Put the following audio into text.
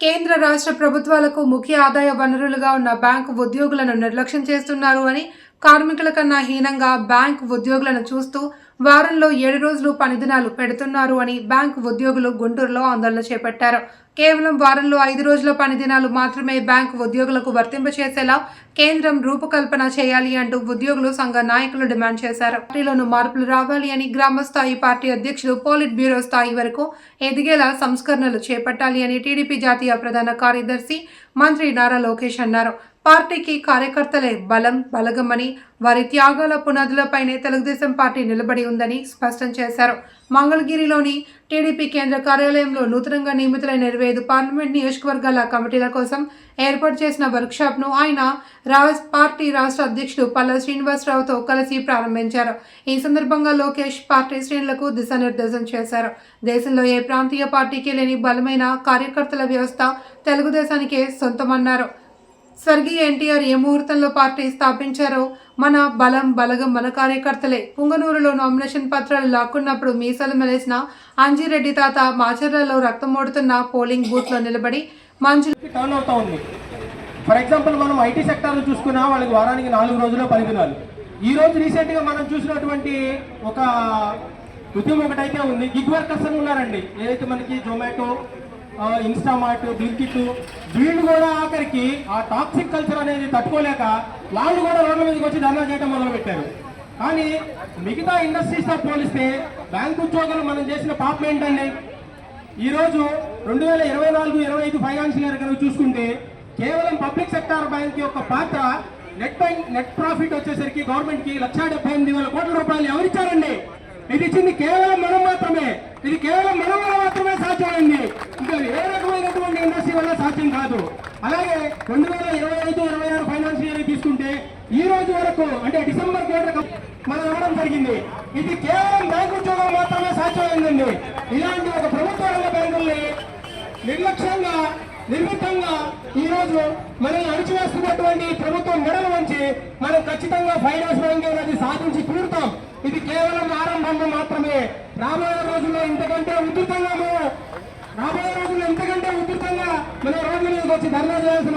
కేంద్ర రాష్ట్ర ప్రభుత్వాలకు ముఖ్య ఆదాయ వనరులుగా ఉన్న బ్యాంకు ఉద్యోగులను నిర్లక్ష్యం చేస్తున్నారు అని కార్మికుల కన్నా హీనంగా బ్యాంకు ఉద్యోగులను చూస్తూ వారంలో ఏడు రోజులు పనిదినాలు పెడుతున్నారు అని బ్యాంకు ఉద్యోగులు గుంటూరులో ఆందోళన చేపట్టారు. కేవలం వారంలో ఐదు రోజుల పనిదినాలు మాత్రమే బ్యాంకు ఉద్యోగులకు వర్తింపచేసేలా కేంద్రం రూపకల్పన చేయాలి అంటూ ఉద్యోగులు సంఘ నాయకులు డిమాండ్ చేశారు. పార్టీలోనూ మార్పులు రావాలి అని గ్రామ స్థాయి పార్టీ అధ్యక్షులు పోలిట్ బ్యూరో స్థాయి వరకు ఎదిగేలా సంస్కరణలు చేపట్టాలి అని టీడీపీ జాతీయ ప్రధాన కార్యదర్శి మంత్రి నారా లోకేష్ అన్నారు. పార్టీకి కార్యకర్తలే బలం బలగమని వారి త్యాగాల పునాదులపైనే తెలుగుదేశం పార్టీ నిలబడి ఉందని స్పష్టం చేశారు. మంగళగిరిలోని టీడీపీ కేంద్ర కార్యాలయంలో నూతనంగా నియమితులైన ఇరవై ఐదు పార్లమెంట్ నియోజకవర్గాల కమిటీల కోసం ఏర్పాటు చేసిన వర్క్షాప్ను ఆయన పార్టీ రాష్ట్ర అధ్యక్షుడు పల్ల శ్రీనివాసరావుతో కలిసి ప్రారంభించారు. ఈ సందర్భంగా లోకేష్ పార్టీ శ్రేణులకు దిశానిర్దేశం చేశారు. దేశంలో ఏ ప్రాంతీయ పార్టీకి లేని బలమైన కార్యకర్తల వ్యవస్థ తెలుగుదేశానికే సొంతమన్నారు. స్వర్గీయ ఎన్టీఆర్ ఏ ముహూర్తంలో పార్టీ స్థాపించారో? మన బలం బలగం మన కార్యకర్తలే. పుంగనూరులో నామినేషన్ పత్రాలు లాక్కున్నప్పుడు మీసాలు మెలేసిన అంజిరెడ్డి తాత మాచర్లలో రక్తం ఓడుతున్న పోలింగ్ బూత్లో నిలబడి మంచి టర్న్ అవుతా ఉంది. ఫర్ ఎగ్జాంపుల్ మనం ఐటీ సెక్టార్లో చూసుకున్నా వాళ్ళకి వారానికి నాలుగు రోజులు పని దినాలు ఈ రోజు రీసెంట్గా మనం చూసినటువంటి ఒక ఉద్యమం ఒకటైతే ఉంది. గిగ్ వర్కర్స్ అని ఉన్నారండి. ఏదైతే మనకి జొమాటో ఇన్స్టామార్ట్ బ్లింకిట్ వీళ్ళు కూడా ఆఖరికి ఆ టాక్సిక్ కల్చర్ అనేది తట్టుకోలేక వాళ్ళు కూడా రోడ్ల మీదకి వచ్చి ధర్నా చేయడం మొదలుపెట్టారు. కానీ మిగతా ఇండస్ట్రీస్తో పోలిస్తే బ్యాంకు ఉద్యోగులు మనం చేసిన పాపం ఏంటండి? ఈరోజు రెండు వేల ఇరవై నాలుగు ఇరవై ఐదు ఫైనాన్షియల్ ఇయర్ కనుక చూసుకుంటే కేవలం పబ్లిక్ సెక్టార్ బ్యాంక్ యొక్క పాత్ర నెట్ బ్యాంక్ నెట్ ప్రాఫిట్ వచ్చేసరికి గవర్నమెంట్కి లక్షా లక్ష డెబ్బై ఎనిమిది వేల కోట్ల రూపాయలు ఎవరిచ్చారండి? ఇది ఇచ్చింది కేవలం మనం మాత్రమే. ఇది కేవలం మనం వల్ల మాత్రమే సాధ్యమైంది. ఇంకా ఏ రకమైనటువంటి ఇండస్ట్రీ వల్ల సాధ్యం కాదు. అలాగే రెండు వేల ఇరవై ఐదు ఇరవై ఆరు ఫైనాన్షియల్ ఇయర్ తీసుకుంటే ఈ రోజు వరకు అంటే డిసెంబర్ క్వార్టర్ మనం ఇవ్వడం జరిగింది. ఇది కేవలం బ్యాంకు ఉద్యోగం మాత్రమే సాధ్యమైందండి. ఇలాంటి ఒక ప్రభుత్వ రంగ బ్యాంకుల్ని నిర్లక్ష్యంగా నిర్మితంగా ఈ రోజు మనం అణిచివేస్తున్నటువంటి ప్రభుత్వం మెడల వంచి మనం ఖచ్చితంగా ఫైనాన్స్ బ్యాంక్ అనేది సాధించి తీరుతాం. ఇది కేవలం ఆరంభం మాత్రమే. రాబోయే రోజుల్లో ఇంతకంటే ఉధృతంగా మేము రాబోయే రోజుల్లో ఇంతకంటే ఉధృతంగా మనం రోడ్ల మీదకి వచ్చి ధర్నా చేయాల్సిన